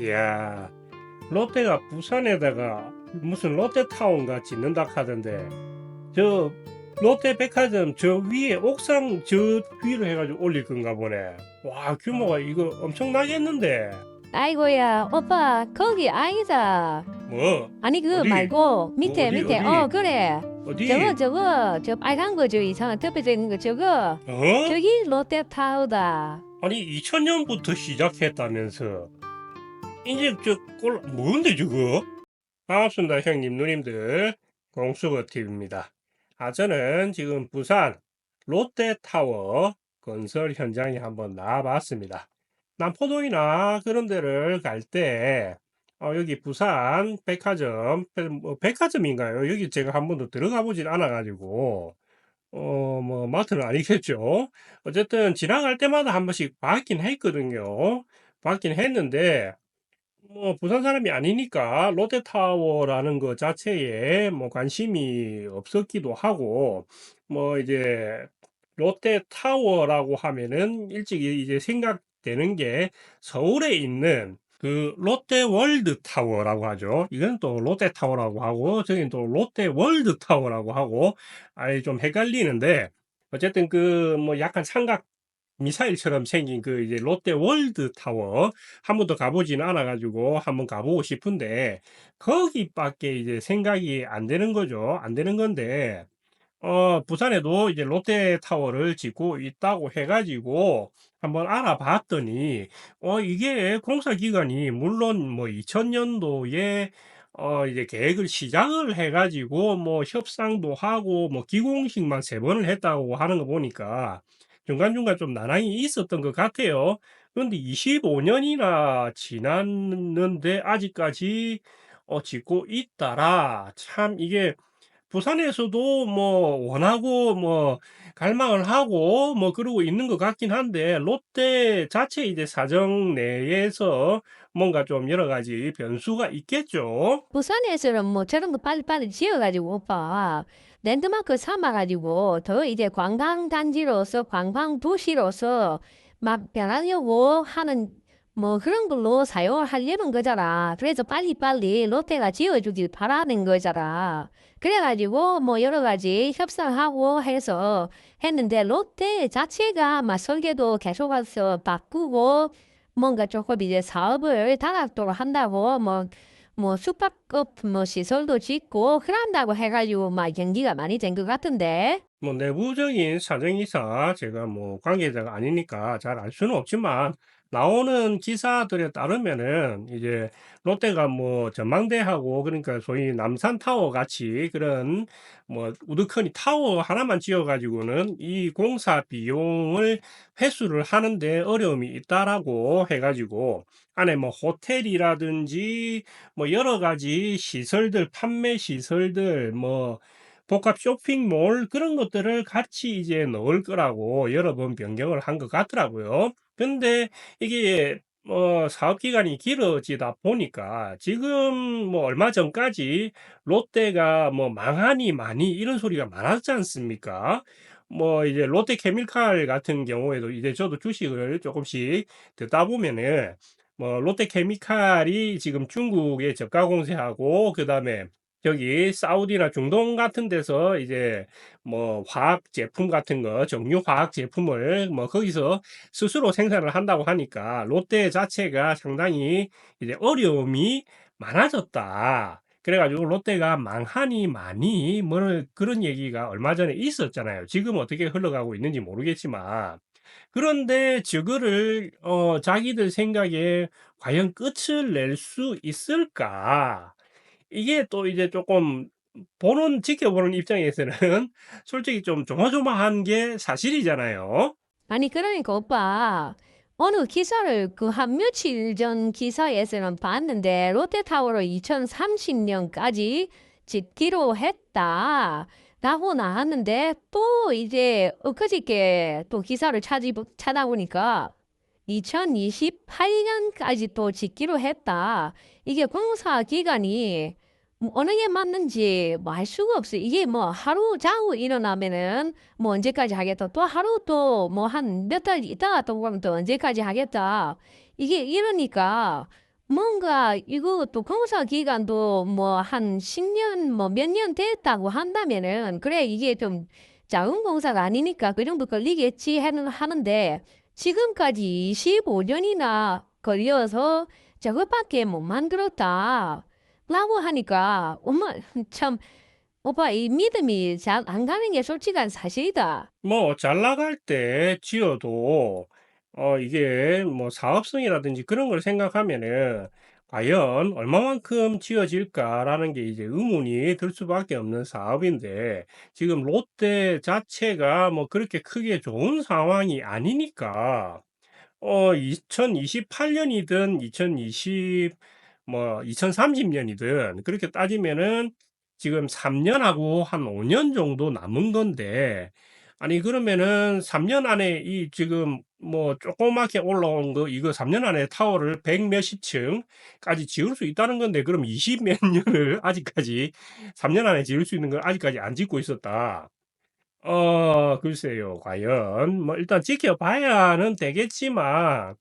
이야, 롯데가 부산에다가 무슨 롯데타운가 짓는다 하던데, 저 롯데백화점 저 위에 옥상 저 위로 해가지고 올릴 건가 보네. 와, 규모가 이거 엄청나겠는데. 아이고야, 오빠, 거기 아니다. 뭐, 아니, 그거 어디? 말고, 밑에, 어디, 밑에. 어디? 어, 그래. 어디? 저거, 저거, 저 빨간 거, 저 이상한 덮여져 있는 거, 저거. 어? 저기 롯데타워다. 아니 2000년부터 시작했다면서 이제 저꼴 뭔데 저거? 반갑습니다 형님 누님들 공수거 TV입니다. 아 저는 지금 부산 롯데타워 건설 현장에 한번 나와봤습니다. 남포동이나 그런 데를 갈때 어, 여기 부산 백화점 뭐 백화점인가요? 여기 제가 한 번도 들어가 보질 않아 가지고 어 뭐 마트는 아니겠죠. 어쨌든 지나갈 때마다 한 번씩 봤긴 했거든요. 봤긴 했는데 뭐 부산 사람이 아니니까 롯데타워라는 것 자체에 뭐 관심이 없었기도 하고 뭐 이제 롯데타워라고 하면은 일찍이 이제 생각되는 게 서울에 있는 그 롯데월드 타워라고 하죠. 이건 또 롯데 타워라고 하고 저긴 또 롯데월드 타워라고 하고 아예 좀 헷갈리는데 어쨌든 그 뭐 약간 삼각 미사일처럼 생긴 그 이제 롯데 월드 타워 한 번도 가보지는 않아가지고 한번 가보고 싶은데 거기밖에 이제 생각이 안 되는 거죠. 안 되는 건데 어 부산에도 이제 롯데 타워를 짓고 있다고 해가지고 한번 알아봤더니 어 이게 공사 기간이 물론 뭐 2000년도에 어 이제 계획을 시작을 해가지고 뭐 협상도 하고 뭐 기공식만 세 번을 했다고 하는 거 보니까 중간중간 좀 난항이 있었던 것 같아요. 그런데 25년이나 지났는데 아직까지 어 짓고 있다라 참 이게 부산에서도 뭐 원하고 뭐 갈망을 하고 뭐 그러고 있는 것 같긴 한데 롯데 자체 이제 사정 내에서 뭔가 좀 여러 가지 변수가 있겠죠. 부산에서는 뭐 저런 거 빨리빨리 지어가지고, 오빠. 랜드마크 삼아가지고, 더 이제 관광단지로서, 관광도시로서 막 변하려고 하는 뭐 그런 걸로 사용을 하려는 거잖아. 그래서 빨리빨리 롯데가 지어주길 바라는 거잖아. 그래가지고 뭐 여러 가지 협상하고 해서 했는데 롯데 자체가 막 설계도 계속해서 바꾸고 뭔가 조금 이제 사업을 다각도로 한다고 뭐 뭐 숙박업 뭐 시설도 짓고 그런다고 해가지고 막 연기가 많이 된 것 같은데. 뭐 내부적인 사정이사 제가 뭐 관계자가 아니니까 잘 알 수는 없지만 나오는 기사들에 따르면은 이제 롯데가 뭐 전망대하고 그러니까 소위 남산타워 같이 그런 뭐 우두커니 타워 하나만 지어 가지고는 이 공사 비용을 회수를 하는데 어려움이 있다라고 해 가지고 안에 뭐 호텔이라든지 뭐 여러 가지 시설들 판매 시설들 뭐 복합 쇼핑몰 그런 것들을 같이 이제 넣을 거라고 여러 번 변경을 한 것 같더라고요. 근데 이게 뭐 사업 기간이 길어지다 보니까 지금 뭐 얼마 전까지 롯데가 뭐 망하니 많이 이런 소리가 많았지 않습니까? 뭐 이제 롯데 케미칼 같은 경우에도 이제 저도 주식을 조금씩 듣다 보면은 뭐 롯데 케미칼이 지금 중국에 저가 공세하고 그다음에 저기 사우디나 중동 같은 데서 이제 뭐 화학 제품 같은 거, 정유 화학 제품을 뭐 거기서 스스로 생산을 한다고 하니까 롯데 자체가 상당히 이제 어려움이 많아졌다. 그래가지고 롯데가 망하니 많이 뭐 그런 얘기가 얼마 전에 있었잖아요. 지금 어떻게 흘러가고 있는지 모르겠지만. 그런데 저거를 어 자기들 생각에 과연 끝을 낼 수 있을까? 이게 또 이제 조금 보는 지켜보는 입장에서는 솔직히 좀 조마조마한 게 사실이잖아요. 아니 그러니까 오빠 어느 기사를 그 한 며칠 전 기사에서는 봤는데 롯데타워를 2030년까지 짓기로 했다. 라고 나왔는데 또 이제 엊그저께 또 기사를 찾이, 찾아보니까 2028년까지 또 짓기로 했다. 이게 공사 기간이 뭐 어느 게 맞는지 뭐 알 수가 없어요. 이게 뭐 하루 자고 일어나면은 뭐 언제까지 하겠다. 또 하루 또 뭐 한 몇 달 있다가 또 그러면 또 언제까지 하겠다. 이게 이러니까 뭔가 이거 또 공사 기간도 뭐 한 10년 뭐 몇 년 됐다고 한다면은 그래 이게 좀 작은 공사가 아니니까 그 정도 걸리겠지 하는 하는데 지금까지 25년이나 걸려서 저것밖에 못 만들었다. 라고 하니까 엄마 참 오빠 이 믿음이 잘 안 가는 게 솔직한 사실이다. 뭐 잘 나갈 때 지어도 어 이게 뭐 사업성이라든지 그런 걸 생각하면은 과연 얼마만큼 지어질까라는 게 이제 의문이 들 수밖에 없는 사업인데 지금 롯데 자체가 뭐 그렇게 크게 좋은 상황이 아니니까 어 2028년이든 2020 뭐 2030년이든 그렇게 따지면은 지금 3년하고 한 5년 정도 남은 건데 아니 그러면은 3년 안에 이 지금 뭐 조그맣게 올라온 거 이거 3년 안에 타워를 100 몇십 층까지 지을 수 있다는 건데 그럼 20 몇 년을 아직까지 3년 안에 지을 수 있는 걸 아직까지 안 짓고 있었다. 어 글쎄요. 과연 뭐 일단 지켜봐야는 되겠지만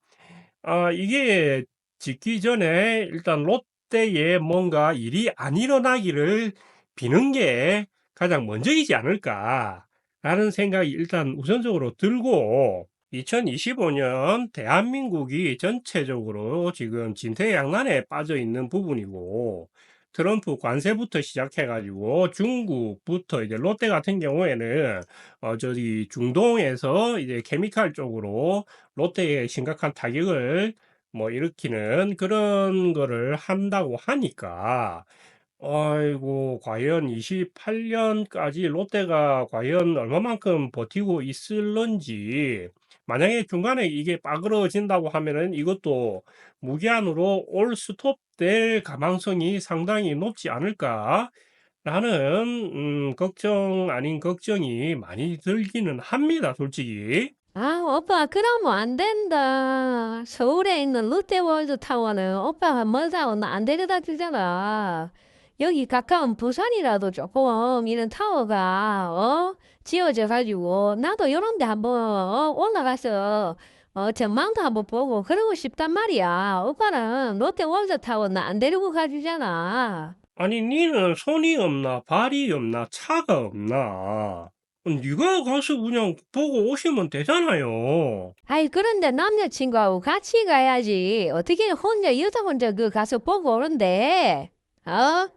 아 이게 짓기 전에 일단 롯데에 뭔가 일이 안 일어나기를 비는 게 가장 먼저이지 않을까라는 생각이 일단 우선적으로 들고 2025년 대한민국이 전체적으로 지금 진퇴양난에 빠져 있는 부분이고 트럼프 관세부터 시작해가지고 중국부터 이제 롯데 같은 경우에는 어 저기 중동에서 이제 케미칼 쪽으로 롯데에 심각한 타격을 뭐 일으키는 그런 거를 한다고 하니까 아이고 과연 28년까지 롯데가 과연 얼마만큼 버티고 있을런지 만약에 중간에 이게 빠그러진다고 하면은 이것도 무기한으로 올 스톱 될 가망성이 상당히 높지 않을까 라는 음 걱정 아닌 걱정이 많이 들기는 합니다 솔직히. 아, 오빠, 그러면 안 된다. 서울에 있는 롯데월드 타워는 오빠가 멀다고 나 안 데려다 주잖아. 여기 가까운 부산이라도 조금 이런 타워가, 어? 지어져 가지고, 나도 요런 데 한번, 어? 올라가서, 어, 전망도 한번 보고 그러고 싶단 말이야. 오빠는 롯데월드 타워 나 안 데리고 가주잖아. 아니 니는 손이 없나 발이 없나 차가 없나 네가 가서 그냥 보고 오시면 되잖아요. 아이, 그런데 남자친구하고 같이 가야지. 어떻게 혼자, 여자 혼자 그 가서 보고 오는데, 어?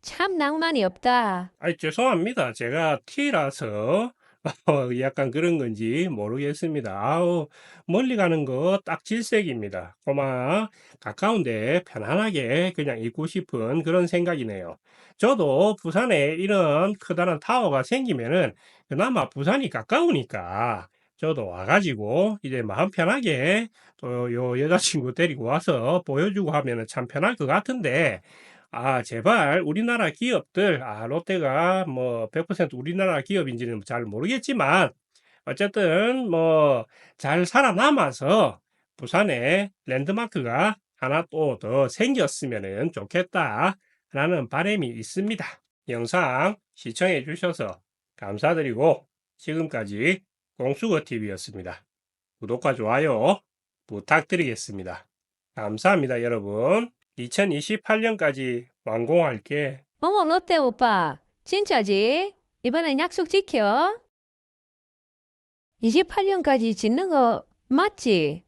참 낭만이 없다. 아이 죄송합니다. 제가 T라서 어, 약간 그런 건지 모르겠습니다. 아우 멀리 가는 거 딱 질색입니다. 고마 가까운데 편안하게 그냥 있고 싶은 그런 생각이네요. 저도 부산에 이런 커다란 타워가 생기면은 그나마 부산이 가까우니까 저도 와가지고 이제 마음 편하게 또 요 여자친구 데리고 와서 보여주고 하면은 참 편할 것 같은데 아, 제발 우리나라 기업들, 아, 롯데가 뭐 100% 우리나라 기업인지는 잘 모르겠지만 어쨌든 뭐 잘 살아남아서 부산에 랜드마크가 하나 또 더 생겼으면 좋겠다라는 바람이 있습니다. 영상 시청해 주셔서 감사드리고 지금까지 공수거 TV였습니다. 구독과 좋아요 부탁드리겠습니다. 감사합니다, 여러분. 2028년까지 완공할게. 어머, 롯데 오빠. 진짜지? 이번엔 약속 지켜. 28년까지 짓는 거 맞지?